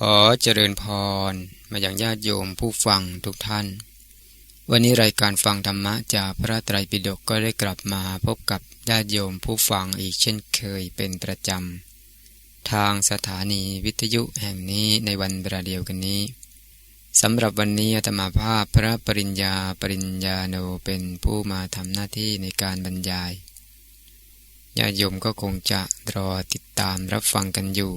ขอเจริญพรมาอย่างญาติโยมผู้ฟังทุกท่าน วันนี้รายการฟังธรรมะจากพระไตรปิฎกก็ได้กลับมาพบกับญาติโยมผู้ฟังอีกเช่นเคยเป็นประจำ ทางสถานีวิทยุแห่งนี้ในวันเวลาเดียวกันนี้สำหรับวันนี้อาตมาภาพพระปริญญาปริญญาโนเป็นผู้มาทำหน้าที่ในการบรรยายญาติโยมก็คงจะรอติดตามรับฟังกันอยู่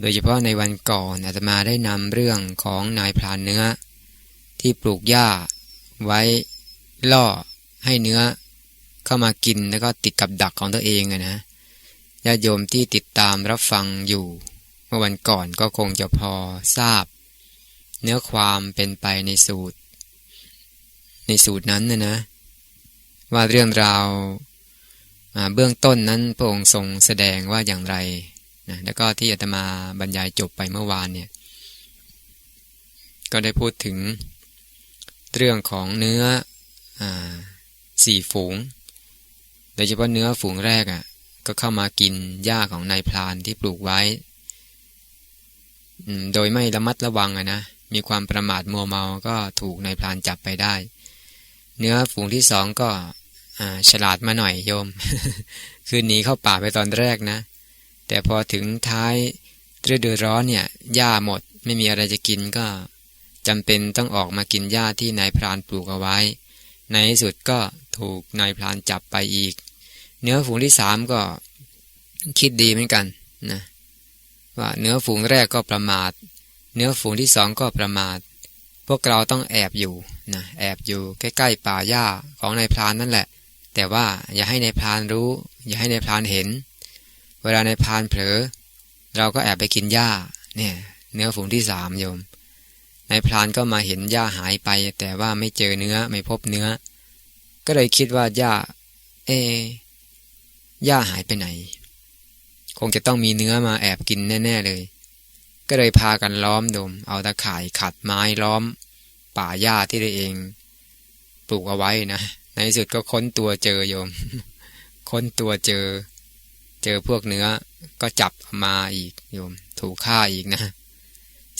โดยเฉพาะในวันก่อนอาตมาได้นำเรื่องของนายพรานเนื้อ ที่ปลูกหญ้าไว้ล่อให้เนื้อเข้ามากินแล้วก็ติดกับดักของตัวเองนะญาติโยมที่ติดตามรับฟังอยู่ เมื่อวันก่อนก็คงจะพอทราบ เนื้อความเป็นไปในสูตร ในสูตรนั้นนะนะ ว่าเรื่องราวเบื้องต้นนั้นพระองค์ทรงแสดงว่าอย่างไร นะแล้วก็ที่อาตมาบรรยายจบไปเมื่อวานเนี่ย ก็ได้พูดถึงเรื่องของเนื้ออสี่ฝูง โดยเฉพาะเนื้อฝูงแรกอะ่ะ ก็เข้ามากินหญ้าของนายพรานที่ปลูกไว้ โดยไม่ระมัดระวังอะนะ มีความประมาทมัวเมา ก็ถูกนายพรานจับไปได้ เนื้อฝูงที่สองก็ฉลาดมาหน่อยโยม คือหนีเข้าป่าไปตอนแรกนะ แต่พอถึงท้ายฤดูร้อนเนี่ยหญ้าหมดไม่มีอะไรจะกินก็จำเป็นต้องออกมากินหญ้าที่นายพรานปลูกเอาไว้ ในที่สุดก็ถูกนายพรานจับไปอีก เนื้อฝูงที่สามก็คิดดีเหมือนกันนะว่าเนื้อฝูงแรกก็ประมาท เนื้อฝูงที่สองก็ประมาท พวกเราต้องแอบอยู่นะแอบอยู่ใกล้ๆป่าหญ้าของนายพรานนั่นแหละ แต่ว่าอย่าให้นายพรานรู้ อย่าให้นายพรานเห็น เวลาในพานเผลอ เราก็แอบไปกินหญ้าเนี่ยเนื้อฝูงที่สามโยมในพรานก็มาเห็นหญ้าหายไป แต่ว่าไม่เจอเนื้อไม่พบเนื้อ ก็เลยคิดว่าหญ้า เอหญ้าหายไปไหน คงจะต้องมีเนื้อมาแอบกินแน่ ๆเลย ก็เลยพากันล้อมดม เอาตะข่ายขัดไม้ล้อม ป่าหญ้าที่ได้เอง ปลูกเอาไว้นะในที่สุดก็ค้นตัวเจอโยม ค้นตัวเจอ เจอพวกเนื้อก็จับมาอีกโยม ถูกฆ่าอีกนะ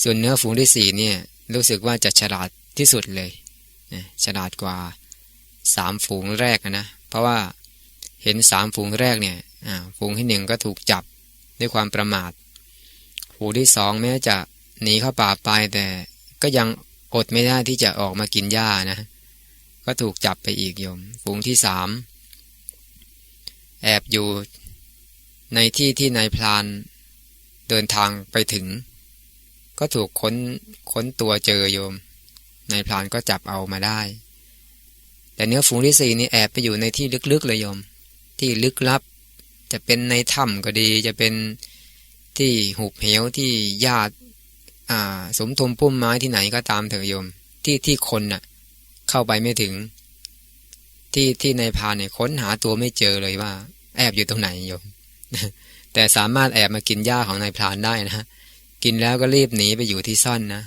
ส่วนเนื้อฝูงที่สี่เนี่ยรู้สึกว่าจะฉลาดที่สุดเลยฉลาดกว่าสามฝูงแรกนะ เพราะว่าเห็นสามฝูงแรกเนี่ยฝูงที่หนึ่งก็ถูกจับด้วยความประมาทฝูงที่สองแม้จะหนีเข้าป่าไปแต่ก็ยังอดไม่ได้ที่จะออกมากินหญ้านะ ก็ถูกจับไปอีกโยม ฝูงที่สามแอบอยู่ ในที่ที่นายพลานเดินทางไปถึง ก็ถูกค้นค้นตัวเจอโยมนายพลานก็จับเอามาได้ แต่เนื้อฝูงที่สี่นี่แอบไปอยู่ในที่ลึกๆเลยโยม ที่ลึกลับ จะเป็นในถ้ำก็ดี จะเป็นที่หุบเหวที่ญาติอ่า สมทมพุ่มไม้ที่ไหนก็ตามเถอะโยม ที่ที่คนน่ะ เข้าไปไม่ถึง ที่ที่นายพานเนี่ยค้นหาตัวไม่เจอเลยว่า แอบอยู่ตรงไหนโยม แต่สามารถแอบมากินหญ้าของนายพรานได้นะกินแล้วก็รีบหนีไปอยู่ที่ซ่อนนะ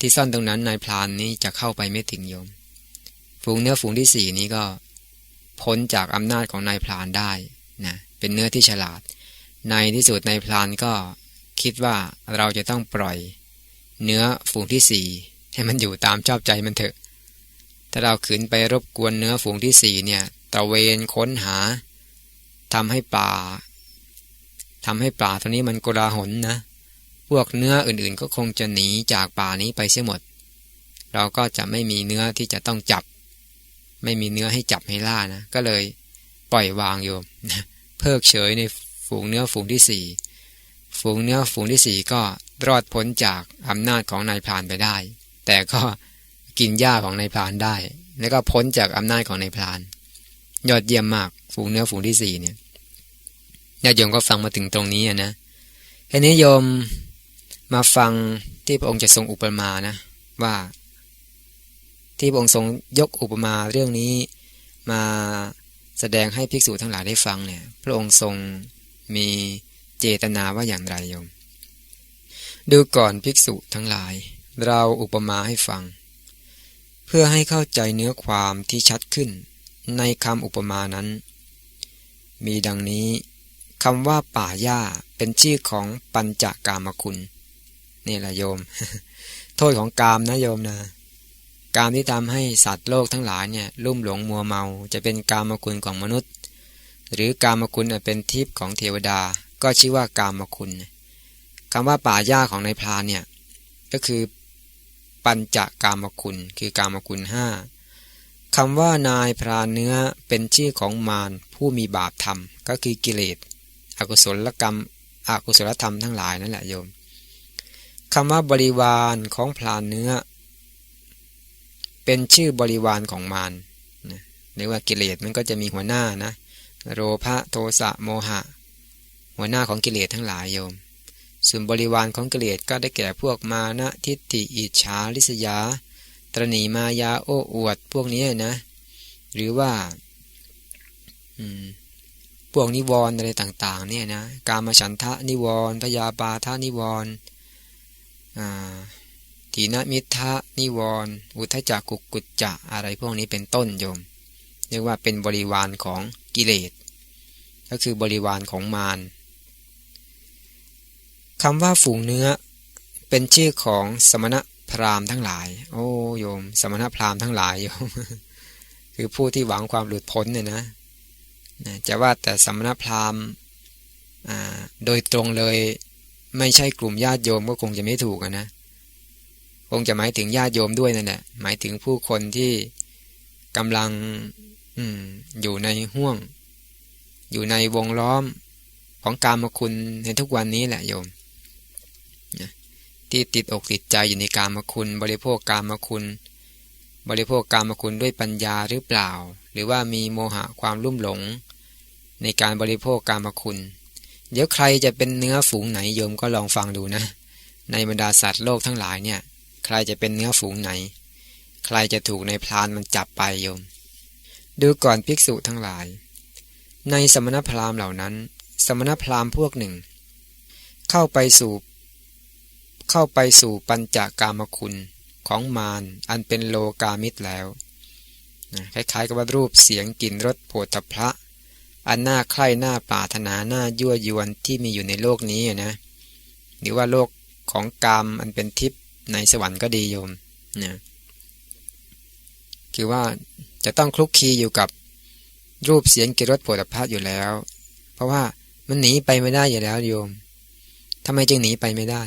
ที่ซ่อนตรงนั้นนายพรานนี้จะเข้าไปไม่ถึงโยม ฝูงเนื้อฝูงที่สี่นี้ก็ พ้นจากอำนาจของนายพรานได้นะเป็นเนื้อที่ฉลาด ในที่สุดนายพรานก็คิดว่าเราจะต้องปล่อย เนื้อฝูงที่สี่ให้มันอยู่ตามชอบใจมันเถอะ ถ้าเราขืนไปรบกวนเนื้อฝูงที่สี่เนี่ยตะเวนค้นหาทำให้ป่า ทำให้ป่าตัวนี้มันกลาหนนะ พวกเนื้ออื่นๆก็คงจะหนีจากป่านี้ไปเสียหมด เราก็จะไม่มีเนื้อที่จะต้องจับ ไม่มีเนื้อให้จับให้ล่านะ ก็เลยปล่อยวางโยมเพิกเฉยในฝูงเนื้อฝูงที่สี่ฝูงเนื้อฝูงที่สี่ก็รอดพ้นจากอำนาจของนายพรานไปได้ แต่ก็กินหญ้าของนายพรานได้ แล้วก็พ้นจากอำนาจของนายพราน ยอดเยี่ยมมากฝูงเนื้อฝูงที่สี่เนี่ย ญาติโยมก็ฟังมาถึงตรงนี้นะทีนี้โยมมาฟังที่พระองค์จะทรงอุปมานะว่า ที่พระองค์ทรงยกอุปมาเรื่องนี้มาแสดงให้ภิกษุทั้งหลายได้ฟังเนี่ย พระองค์ทรงมีเจตนาว่าอย่างไรโยม ดูก่อนภิกษุทั้งหลาย เราอุปมาให้ฟัง เพื่อให้เข้าใจเนื้อความที่ชัดขึ้นในคำอุปมานั้น มีดังนี้ คำว่าป่าหญ้าเป็นชื่อของปัญจกามคุณ นี่แหละโยม โทษของกามนะโยมนะ กามที่ทำให้สัตว์โลกทั้งหลายเนี่ยลุ่มหลงมัวเมาจะเป็นกามคุณของมนุษย์ หรือกามคุณเป็นทิพย์ของเทวดา ก็ชื่อว่ากามคุณคำว่าป่าหญ้าของนายพรานเนี่ยก็คือปัญจกามคุณ คือกามคุณห้าคำว่านายพรานเนื้อเป็นชื่อของมารผู้มีบาปธรรมก็คือกิเลส อกุศลกรรมอกุศลธรรมทั้งหลายนั่นแหละโยมคำว่าบริวารของพรานเนื้อ เป็นชื่อบริวารของมารนะหรือว่ากิเลสมันก็จะมีหัวหน้านะโรภะโทสะโมหะ หัวหน้าของกิเลสทั้งหลายโยม ส่วนบริวารของกิเลสก็ได้แก่พวกมานะทิฏฐิอิจฉาลิษยา ตรณีมายาโอ้อวดพวกนี้นะ หรือว่า พวกนิวรณ์อะไรต่างๆเนี่ยนะกามฉันทะนิวรณ์พยาปาทานิวรณ์ทีนมิทะนิวรณ์อุทจักกุกุจจะอะไรพวกนี้เป็นต้นโยมเรียกว่าเป็นบริวารของกิเลส ก็คือบริวารของมารคำว่าฝูงเนื้อเป็นชื่อของสมณะพราหมณ์ทั้งหลาย โอ้โยม สมณะพราหมณ์ทั้งหลายโยม คือผู้ที่หวังความหลุดพ้นเนี่ยนะ จะว่าแต่สมณพราหมณ์โดยตรงเลยไม่ใช่กลุ่มญาติโยมก็คงจะไม่ถูกนะคงจะหมายถึงญาติโยมด้วยนั่นแหละหมายถึงผู้คนที่กำลังออยู่ในห่วง อยู่ในวงล้อมของกามคุณในทุกวันนี้แหละโยมที่ติดอกติดใจอยู่ในกามคุณ บริโภคกามคุณ บริโภคกามคุณด้วยปัญญาหรือเปล่า หรือว่ามีโมหะความลุ่มหลง ในการบริโภคกามคุณ เดี๋ยวใครจะเป็นเนื้อฝูงไหนโยมก็ลองฟังดูนะ ในบรรดาสัตว์โลกทั้งหลายเนี่ย ใครจะเป็นเนื้อฝูงไหน ใครจะถูกในพรานมันจับไปโยม ดูก่อนภิกษุทั้งหลาย ในสมณพราหมณ์เหล่านั้น สมณพราหมณ์พวกหนึ่ง เข้าไปสู่ เข้าไปสู่ปัญจกามคุณของมารอันเป็นโลกามิตรแล้วนะคล้ายๆกับว่ารูปเสียงกลิ่นรสโผฏฐะ อันน่าใคร่น่าปรารถนาน่ายั่วยวนที่มีอยู่ในโลกนี้นะหรือว่าโลกของกามอันเป็นทิพย์ในสวรรค์ก็ดีโยมนะคือว่าจะต้องคลุกคีอยู่กับรูปเสียงกลิ่นรสโผฏฐะอยู่แล้ว เพราะว่ามันหนีไปไม่ได้อยู่แล้วโยมทำไมจึงหนีไปไม่ได้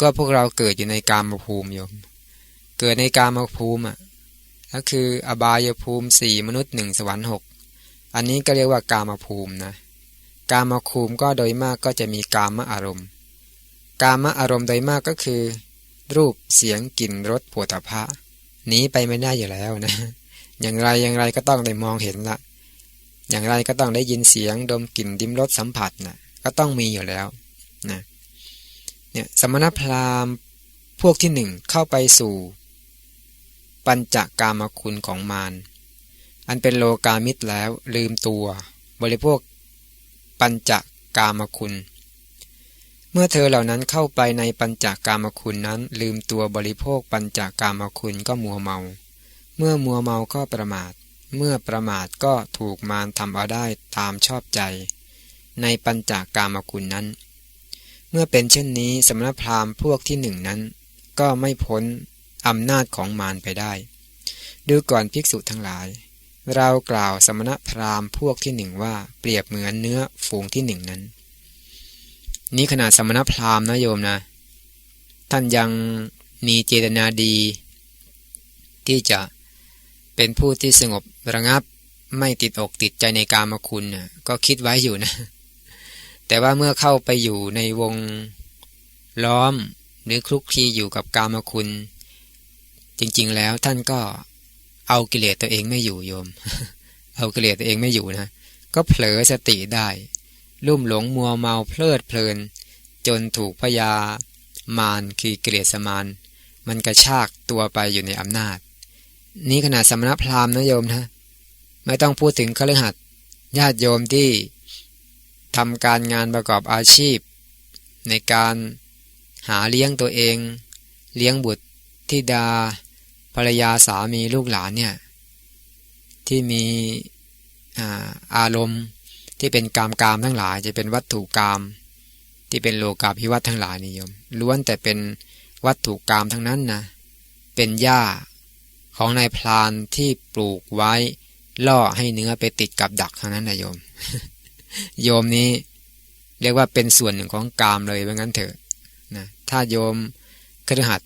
ก็พวกเราเกิดอยู่ในกามภูมิโยม เกิดในกามภูมิอะก็คืออบายภูมิสี่มนุษย์หนึ่งสวรรค์หก อันนี้ก็เรียกว่ากามภูมินะ กามภูมิก็โดยมากก็จะมีกามอารมณ์ กามอารมณ์โดยมากก็คือ รูปเสียงกลิ่นรสผฏฐะหนีไปไม่ได้อยู่แล้วนะ อย่างไรอย่างไรก็ต้องได้มองเห็นละอย่างไรก็ต้องได้ยินเสียงดมกลิ่นดิมรสสัมผัสนะก็ต้องมีอยู่แล้วนะเนี่ยสมณพราหมณ์พวกที่หนึ่งเข้าไปสู่ ปัญจกามคุณของมาร อันเป็นโลกามิตรแล้วลืมตัว บริโภค ปัญจกามคุณ เมื่อเธอเหล่านั้นเข้าไปในปัญจกามคุณนั้น ลืมตัวบริโภคปัญจกามคุณก็มัวเมา เมื่อมัวเมาก็ประมาท เมื่อประมาทก็ถูกมารทำเอาได้ตามชอบใจ ในปัญจกามคุณนั้น เมื่อเป็นเช่นนี้สมณพราหมณ์พวกที่หนึ่งนั้น ก็ไม่พ้นอำนาจของมารไปได้ ดูก่อนภิกษุทั้งหลาย เรากล่าวสมณพราหมณ์พวกที่หนึ่งว่าเปรียบเหมือนเนื้อฝูงที่หนึ่งนั้น นี้ขนาดสมณพราหมณ์นะโยมนะ ท่านยังมีเจตนาดี ที่จะเป็นผู้ที่สงบระงับไม่ติดอกติดใจในกามคุณก็คิดไว้อยู่นะ แต่ว่าเมื่อเข้าไปอยู่ในวงล้อมหรือคลุกคลีอยู่กับกามคุณ จริงๆแล้วท่านก็ เอากิเลสตัวเองไม่อยู่โยม เอากิเลสตัวเองไม่อยู่นะ ก็เผลอสติได้ ลุ่มหลงมัวเมาเพลิดเพลิน จนถูกพยามารคือกิเลสมารมันกระชากตัวไปอยู่ในอำนาจ นี้ขนาดสมณพราหมณ์นะโยมนะ ไม่ต้องพูดถึงคฤหัสถ์ญาติโยมที่ทำการงานประกอบอาชีพ ในการหาเลี้ยงตัวเอง เลี้ยงบุตรที่ดา ภรรยาสามีลูกหลานเนี่ยที่มีอาอารมณ์ที่เป็นกามกามทั้งหลาย จะเป็นวัตถุกาม ที่เป็นโลกาภิวัตทั้งหลายนิยมล้วนแต่เป็นวัตถุกรรมทั้งนั้นนะเป็นหญ้าของนายพรานที่ปลูกไว้ล่อให้เนื้อไปติดกับดักทั้งนั้นนะโยม โยมนี้เรียกว่าเป็นส่วนหนึ่งของกามเลยว่างั้นเถอะนะถ้าโยมครหัด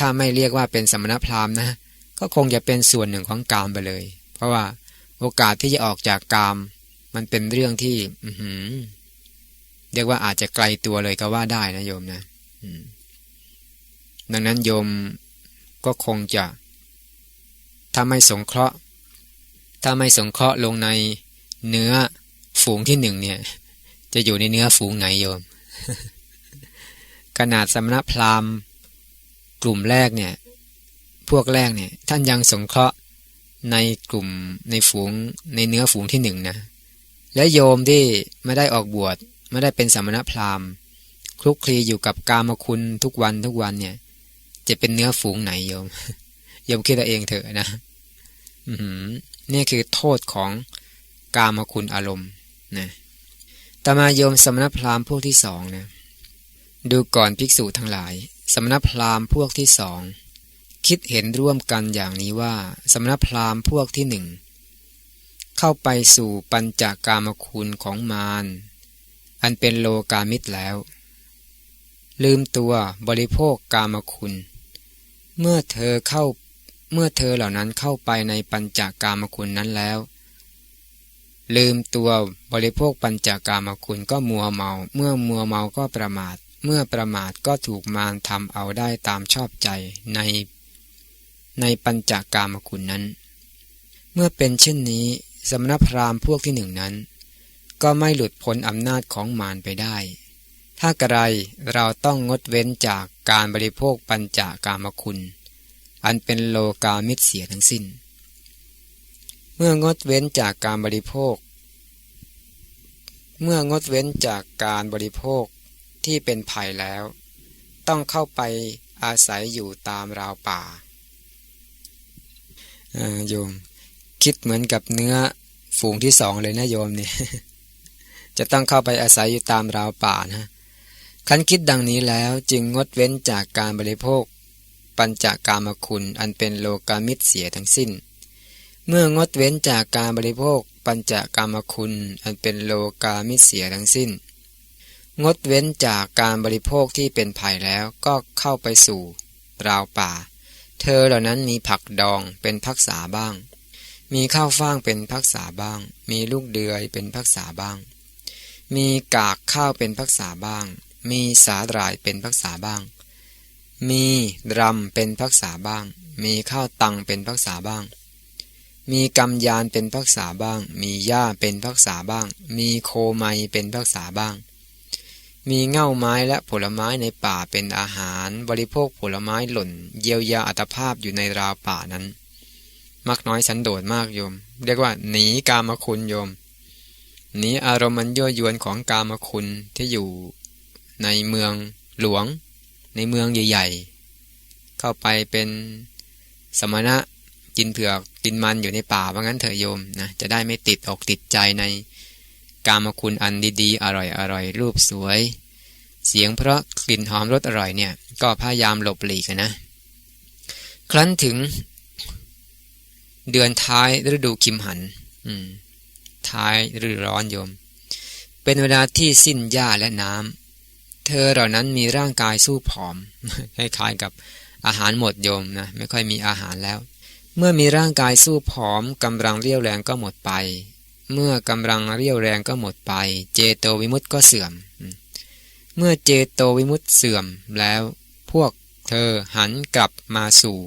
ถ้าไม่เรียกว่าเป็นสมณพราหมณ์นะ ก็คงจะเป็นส่วนหนึ่งของกามไปเลย เพราะว่าโอกาสที่จะออกจากกาม มันเป็นเรื่องที่ อืเรียกว่าอาจจะไกลตัวเลยก็ว่าได้นะโยมนะดังนั้นโยมก็คงจะถ้าไม่สงเคราะห์ ถ้าไม่สงเคราะห์ลงในเนื้อฝูงที่หนึ่งเนี่ย จะอยู่ในเนื้อฝูงไหนโยม ขนาดสมณพราหมณ์ กลุ่มแรกเนี่ยพวกแรกเนี่ยท่านยังสงเคราะห์ในกลุ่มในฝูงในเนื้อฝูงที่หนึ่งนะและโยมที่ไม่ได้ออกบวชไม่ได้เป็นสมณพราหมณ์คลุกคลีอยู่กับกามคุณทุกวันทุกวันเนี่ย จะเป็นเนื้อฝูงไหนโยมโยมคิดเอาเองเถอะนะอืนี่คือโทษของกามคุณอารมณ์นะต่อมาโยมสมณพราหมณ์พวกที่สองนะดูก่อนภิกษุทั้งหลาย สมณพราหมณ์พวกที่สองคิดเห็นร่วมกันอย่างนี้ว่า สมณพราหมณ์พวกที่หนึ่งเข้าไปสู่ปัญจกามคุณของมารอันเป็นโลกามิตรแล้ว ลืมตัวบริโภคกามคุณ เมื่อเธอเข้าเมื่อเธอเหล่านั้นเข้าไปในปัญจกามคุณนั้นแล้ว ลืมตัวบริโภคปัญจกามคุณก็มัวเมา เมื่อมัวเมาก็ประมาท เมื่อประมาทก็ถูกมารทำเอาได้ตามชอบใจในในปัญจกามคุณนั้น เมื่อเป็นเช่นนี้ สมณพราหมณ์พวกที่หนึ่งนั้น ก็ไม่หลุดพ้นอำนาจของมารไปได้ ถ้ากระไรเราต้องงดเว้นจากการบริโภคปัญจากามคุณ อันเป็นโลกามิตรเสียทั้งสิ้น เมื่องดเว้นจากการบริโภค เมื่องดเว้นจากการบริโภค ที่เป็นภัยแล้ว ต้องเข้าไปอาศัยอยู่ตามราวป่าโยม คิดเหมือนกับเนื้อฝูงที่สองเลยนะโยมเนี่ยจะต้องเข้าไปอาศัยอยู่ตามราวป่านะคันคิดดังนี้แล้วจึงงดเว้นจากการบริโภค ปัญจกามคุณอันเป็นโลกามิตรเสียทั้งสิ้น เมื่องดเว้นจากการบริโภค ปัญจกามคุณอันเป็นโลกามิตรเสียทั้งสิ้น งดเว้นจากการบริโภคที่เป็นภัยแล้วก็เข้าไปสู่ราวป่า เธอเหล่านั้นมีผักดองเป็นพักษาบ้าง มีข้าวฟ่างเป็นพักษาบ้าง มีลูกเดือยเป็นพักษาบ้าง มีกากข้าวเป็นพักษาบ้าง มีสาหร่ายเป็นพักษาบ้าง มีรำเป็นพักษาบ้าง มีข้าวตังเป็นพักษาบ้าง มีกำยานเป็นพักษาบ้าง มีหญ้าเป็นพักษาบ้าง มีโคไมเป็นพักษาบ้าง มีเง่าไม้และผลไม้ในป่าเป็นอาหาร บริโภคผลไม้หล่น เยียวยาอัตภาพอยู่ในราวป่านั้น มักน้อยสันโดษมากโยม เรียกว่าหนีกามคุณโยมหนีอารมณ์มันยั่วยวนของกามคุณที่อยู่ในเมืองหลวง ในเมืองใหญ่ๆ เข้าไปเป็นสมณะกินเผือกกินมันอยู่ในป่าว่างั้นเถอะโยมนะจะได้ไม่ติดอกติดใจใน กามคุณอันดีๆ อร่อยอร่อยรูปสวย เสียงเพราะกลิ่นหอมรสอร่อยเนี่ย ก็พยายามหลบหลีกนะ ครั้นถึงเดือนท้ายฤดูคิมหัน ท้ายฤดูร้อนโยม เป็นเวลาที่สิ้นหญ้าและน้ำ เธอเหล่านั้นมีร่างกายสู้ผอม คล้ายๆกับอาหารหมดโยมนะ ไม่ค่อยมีอาหารแล้ว เมื่อมีร่างกายสู้ผอมกำลังเรี่ยวแรงก็หมดไป เมื่อกำลังเรี่ยวแรงก็หมดไป เจโตวิมุตต์ก็เสื่อม เมื่อเจโตวิมุตต์เสื่อมแล้ว พวกเธอหันกลับมาสู่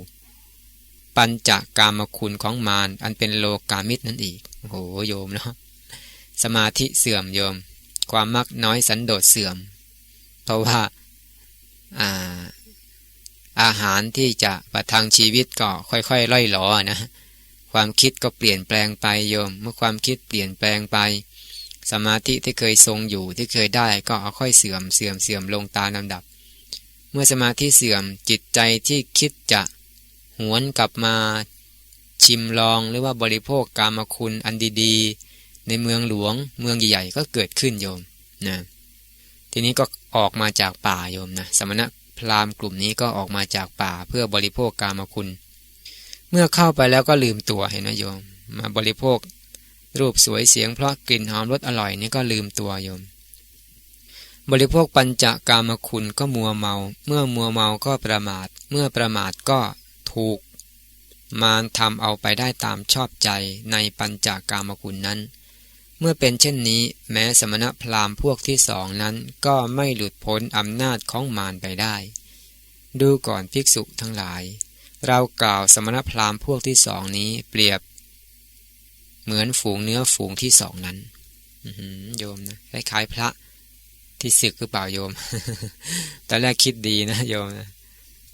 ปัญจกามคุณของมารอันเป็นโลกามิตรนั่นอีกโหโยมเนาะสมาธิเสื่อมโยม ความมักน้อยสันโดษเสื่อม เพราะว่าอาอาหารที่จะประทังชีวิตก็ค่อยๆล่อยหลอนะ ความคิดก็เปลี่ยนแปลงไปโยม เมื่อความคิดเปลี่ยนแปลงไป สมาธิที่เคยทรงอยู่ที่เคยได้ก็เอาค่อยเสื่อมเสื่อมเสื่อมลงตามลำดับ เมื่อสมาธิเสื่อมจิตใจที่คิดจะหวนกลับมาชิมลองหรือว่าบริโภคกามคุณอันดีๆ ในเมืองหลวงเมืองใหญ่ๆ ก็เกิดขึ้นโยมนะทีนี้ก็ออกมาจากป่าโยมนะสมณะพราหมณ์กลุ่มนี้ก็ออกมาจากป่าเพื่อบริโภคกามคุณ เมื่อเข้าไปแล้วก็ลืมตัวเห็นไหมโยม มาบริโภค รูปสวยเสียงเพราะกลิ่นหอมรสอร่อยนี่ก็ลืมตัวโยม บริโภคปัญจกามคุณก็มัวเมา เมื่อมัวเมาก็ประมาท เมื่อประมาทก็ถูก มารทำเอาไปได้ตามชอบใจในปัญจกามคุณนั้น เมื่อเป็นเช่นนี้ แม้สมณพราหมณ์พวกที่สองนั้น ก็ไม่หลุดพ้นอำนาจของมารไปได้ ดูก่อนภิกษุทั้งหลาย เรากล่าวสมณพราหมณ์พวกที่สองนี้เปรียบ เหมือนฝูงเนื้อฝูงที่สองนั้นโยมนะคล้ายๆพระที่ศึกหรือเปล่าโยม ตอนแรกคิดดีนะโยมนะ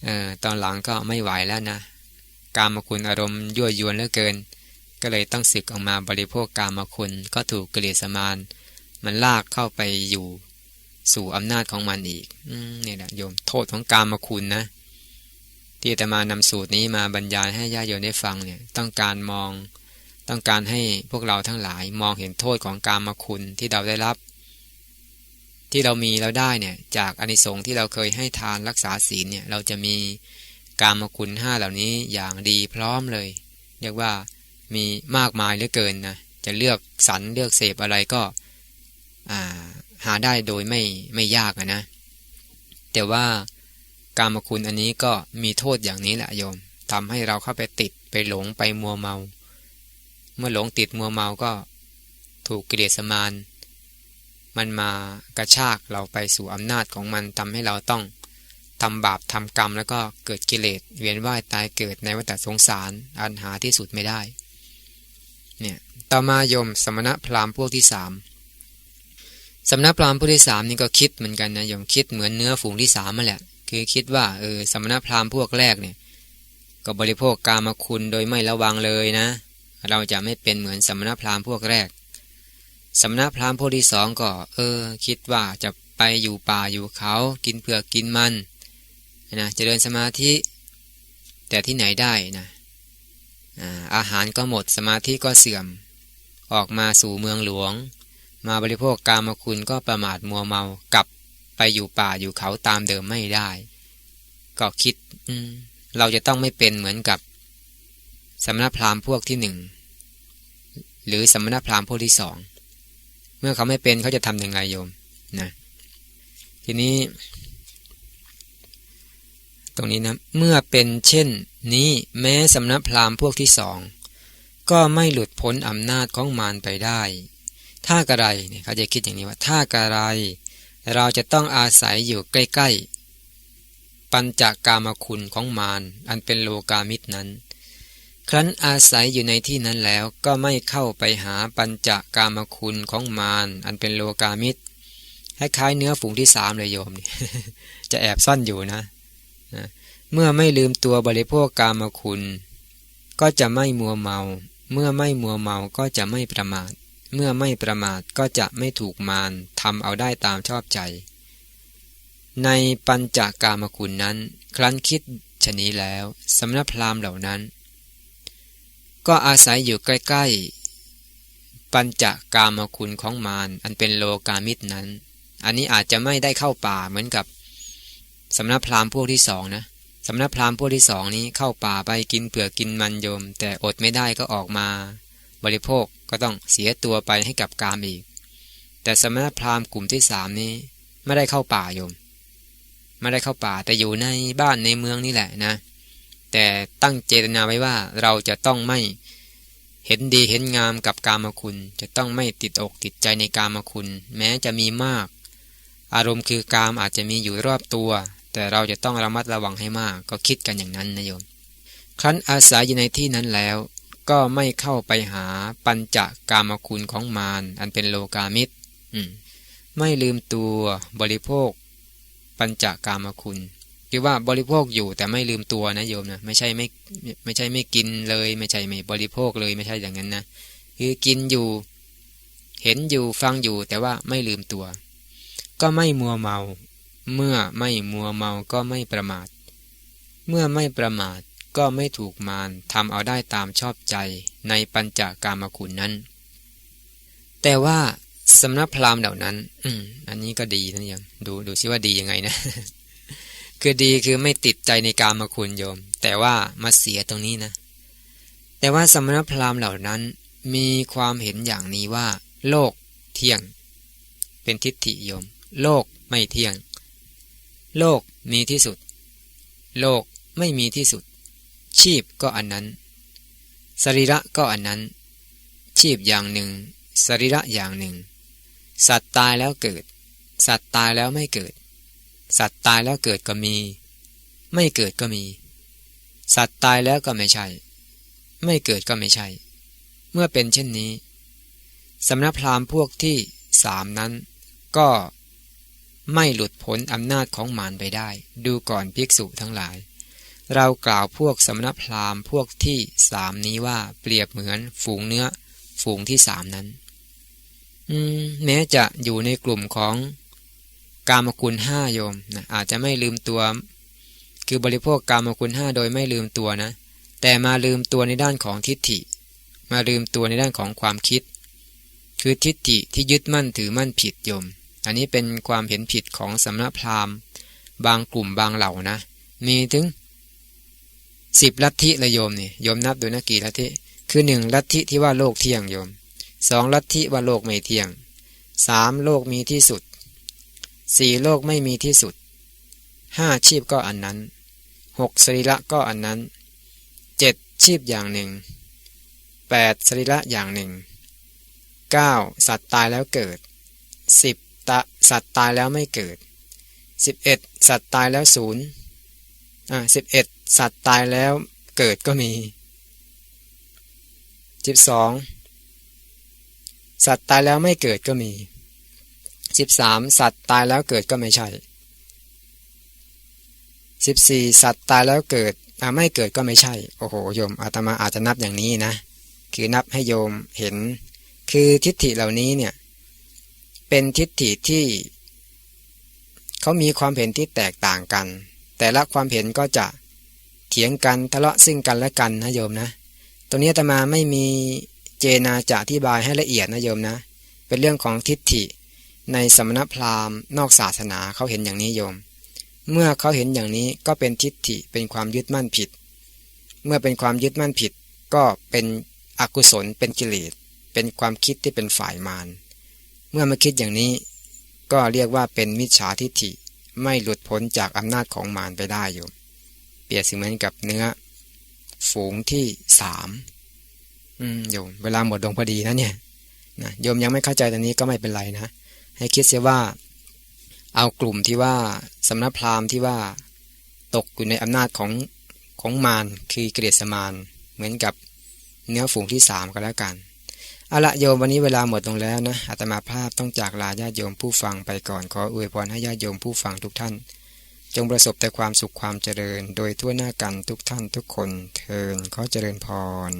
ออตอนหลังก็ไม่ไหวแล้วนะ การมาคุณอารมณ์ยั่วยวนเหลือเกิน ก็เลยต้องสึกออกมาบริโภคกามคุณก็ถูกกิเลสมาน มันลากเข้าไปอยู่สู่อำนาจของมันอีกอนี่แหละโยมโทษของกามคุณนะ ที่จะมานำสูตรนี้มาบรรยายให้ญาโยมได้ฟังเนี่ยต้องการมองต้องการให้พวกเราทั้งหลายมองเห็นโทษของกามคุณที่เราได้รับ ที่เรามีเราได้เนี่ยจากอนิสงส์ที่เราเคยให้ทานรักษาศีลเนี่ยเราจะมีกามคุณห้าเหล่านี้อย่างดีพร้อมเลย เรียกว่ามีมากมายเหลือเกินนะจะเลือกสรรเลือกเสพอะไรก็หาได้โดยไม่ไม่ยากนะ แต่ว่า การมคุณอันนี้ก็มีโทษอย่างนี้แหละโยมทำให้เราเข้าไปติดไปหลงไปมัวเมา เมื่อหลงติดมัวเมาก็ถูกกิเลสมานมันมากระชากเราไปสู่อำนาจของมันทำให้เราต้องทำบาปทำกรรมแล้วก็เกิดกิเลสเวียนว่ายตายเกิดในวัฏสงสารอันหาที่สุดไม่ได้เนี่ยต่อมายมสมณะพราหมณ์พวกที่สามสมณะพราหมณ์พวกที่สามนี่ก็คิดเหมือนกันนะยมคิดเหมือนเนื้อฝูงที่สามมาแหละ คือคิดว่าเออสมณพราหมณ์พวกแรกเนี่ย ก็บริโภคกามคุณโดยไม่ระวังเลยนะ เราจะไม่เป็นเหมือนสมณพราหมณ์พวกแรก สมณพราหมณ์พวกที่สองก็ เออ คิดว่าจะไปอยู่ป่าอยู่เขา กินเผือกกินมันนะจะเดินสมาธิ แต่ที่ไหนได้นะอาหารก็หมดสมาธิก็เสื่อม ออกมาสู่เมืองหลวง มาบริโภคกามคุณก็ประมาทมัวเมากลับ ไปอยู่ป่าอยู่เขาตามเดิมไม่ได้ ก็คิดเราจะต้องไม่เป็นเหมือนกับสมณพราหมณ์พวกที่หนึ่งหรือสมณพราหมณ์พวกที่สองเมื่อเขาไม่เป็นเขาจะทำยังไงโยมนะทีนี้ ตรงนี้นะเมื่อเป็นเช่น นี้แม้สำนักพราหมณ์พวกที่สองก็ไม่หลุดพ้นอำนาจของมารไปได้ ถ้ากระไรเนี่ยเขาจะคิดอย่างนี้ว่า ถ้ากระไร เราจะต้องอาศัยอยู่ใกล้ๆ ปัญจกามคุณของมารอันเป็นโลกามิตรนั้น ครั้นอาศัยอยู่ในที่นั้นแล้วก็ไม่เข้าไปหาปัญจกามคุณของมารอันเป็นโลกามิตรคล้ายๆเนื้อฝูงที่สามเลยโยม จะแอบซ่อนอยู่นะนะเมื่อไม่ลืมตัวบริโภคกามคุณ ก็จะไม่มัวเมา เมื่อไม่มัวเมาก็จะไม่ประมาท เมื่อไม่ประมาทก็จะไม่ถูกมารทำเอาได้ตามชอบใจ ในปัญจกามคุณนั้น ครั้นคิดชนี้แล้วสำนักพราหมณ์เหล่านั้น ก็อาศัยอยู่ใกล้ ๆ ปัญจกามคุณของมารอันเป็นโลกามิตรนั้น อันนี้อาจจะไม่ได้เข้าป่าเหมือนกับสำนักพราหมณ์พวกที่สองนะสำนักพราหมณ์พวกที่สองนี้เข้าป่าไปกินเปลือกกินมันโยม แต่อดไม่ได้ก็ออกมา บริโภคก็ต้องเสียตัวไปให้กับกามอีก แต่สมณพราหมณ์กลุ่มที่สามนี้ไม่ได้เข้าป่าโยม ไม่ได้เข้าป่าแต่อยู่ในบ้านในเมืองนี่แหละนะ แต่ตั้งเจตนาไว้ว่าเราจะต้องไม่เห็นดีเห็นงามกับกามคุณ จะต้องไม่ติดอกติดใจในกามคุณ แม้จะมีมาก อารมณ์คือกามอาจจะมีอยู่รอบตัว แต่เราจะต้องระมัดระวังให้มากก็คิดกันอย่างนั้นนะโยม ครั้นอาศัยอยู่ในที่นั้นแล้ว ก็ไม่เข้าไปหาปัญจกามคุณของมารอันเป็นโลกามิตรไม่ลืมตัวบริโภค ปัญจกามคุณคือว่าบริโภคอยู่แต่ไม่ลืมตัวนะโยมนะไม่ใช่ไม่ไม่ใช่ไม่กินเลย ไม่ใช่ไม่บริโภคเลยไม่ใช่อย่างนั้นนะคือกินอยู่ เห็นอยู่ฟังอยู่แต่ว่าไม่ลืมตัว ก็ไม่มัวเมา เมื่อไม่มัวเมาก็ไม่ประมาท เมื่อไม่ประมาท ก็ไม่ถูกมารทำเอาได้ตามชอบใจในปัญจกามคุณนั้น แต่ว่าสำนักพราหมณ์เหล่านั้น อืมอันนี้ก็ดีนะยังดูดูซิว่าดียังไงนะ คือดีคือไม่ติดใจในการมาคุณโยม แต่ว่ามาเสียตรงนี้นะ แต่ว่าสมณพราหมณ์เหล่านั้น มีความเห็นอย่างนี้ว่า โลกเที่ยง เป็นทิฏฐิโยม โลกไม่เที่ยง โลกมีที่สุด โลกไม่มีที่สุด ชีพก็อันนั้น สรีระก็อันนั้น ชีพอย่างหนึ่ง สรีระอย่างหนึ่ง สัตว์ตายแล้วเกิด สัตว์ตายแล้วไม่เกิด สัตว์ตายแล้วเกิดก็มี ไม่เกิดก็มี สัตว์ตายแล้วก็ไม่ใช่ ไม่เกิดก็ไม่ใช่ เมื่อเป็นเช่นนี้สำนักพราหมณ์พวกที่สามนั้น ก็ไม่หลุดพ้นอำนาจของมารไปได้ ดูก่อนภิกษุทั้งหลาย เรากล่าวพวกสมณพราหมณ์พวกที่สามนี้ว่าเปรียบเหมือนฝูงเนื้อ ฝูงที่สามนั้น อืม แม้จะอยู่ในกลุ่มของกามคุณห้าโยมนะอาจจะไม่ลืมตัว คือบริโภคกามคุณห้าโดยไม่ลืมตัวนะ แต่มาลืมตัวในด้านของทิฏฐิ มาลืมตัวในด้านของความคิด คือทิฏฐิที่ยึดมั่นถือมั่นผิดโยม อันนี้เป็นความเห็นผิดของสำนักพราหมณ์ บางกลุ่มบางเหล่านะ มีถึง สิบลัทธิละโยมนี่โยมนับดูนะกี่ลัทธิคือหนึ่งลัทธิที่ว่าโลกเที่ยงโยมสองลัทธิว่าโลกไม่เที่ยงสามโลกมีที่สุดสี่โลกไม่มีที่สุดห้าชีพก็อันนั้นหกสรีระก็อันนั้นเจ็ดชีพอย่างหนึ่งแปดสรีระอย่างหนึ่งเก้าสัตว์ตายแล้วเกิดสิบตะสัตว์ตายแล้วไม่เกิดสิบเอ็ดสัตว์ตายแล้วศูนย์อ่าสิบเอ็ด สัตว์ตายแล้วเกิดก็มีสิบสองสัตว์ตายแล้วไม่เกิดก็มีสิบสามสัตว์ตายแล้วเกิดก็ไม่ใช่สิบสี่สัตว์ตายแล้วเกิดไม่เกิดก็ไม่ใช่ โอ้โหโยมอาตมาอาจจะนับอย่างนี้นะ คือนับให้โยมเห็น คือทิฏฐิเหล่านี้เนี่ย เป็นทิฏฐิที่เขามีความเห็นที่แตกต่างกัน แต่ละความเห็นก็จะ เถียงกันทะเลาะซึ่งกันและกันนะโยมนะ ตรงนี้ตมาไม่มีเจนาจะอธิบายให้ละเอียดนะโยมนะ เป็นเรื่องของทิฏฐิ ในสมณพราหมณ์นอกศาสนาเขาเห็นอย่างนี้โยม เมื่อเขาเห็นอย่างนี้ก็เป็นทิฏฐิเป็นความยึดมั่นผิด เมื่อเป็นความยึดมั่นผิด ก็เป็นอกุศลเป็นกิเลสเป็นความคิดที่เป็นฝ่ายมารเมื่อมาคิดอย่างนี้ ก็เรียกว่าเป็นมิจฉาทิฏฐิไม่หลุดพ้นจากอำนาจของมารไปได้โยม เปรียบเสมือนกับเนื้อ ฝูงที่สามอืมโยมเวลาหมดลงพอดีนะเนี่ยนะโยมยังไม่เข้าใจตรงนี้ก็ไม่เป็นไรนะ ให้คิดเสียว่า เอากลุ่มที่ว่าสำนักพราหมณ์ที่ว่าตกอยู่ในอำนาจของของมารคือเกลียดสมานเหมือนกับเนื้อฝูงที่สามก็แล้วกันเอาละโยมวันนี้เวลาหมดลงแล้วนะอาตมาภาพต้องจากลาญาติโยมผู้ฟังไปก่อนขออวยพรให้ญาติโยมผู้ฟังทุกท่าน จงประสบแต่ความสุขความเจริญ โดยทั่วหน้ากันทุกท่านทุกคนเทินขอเจริญพร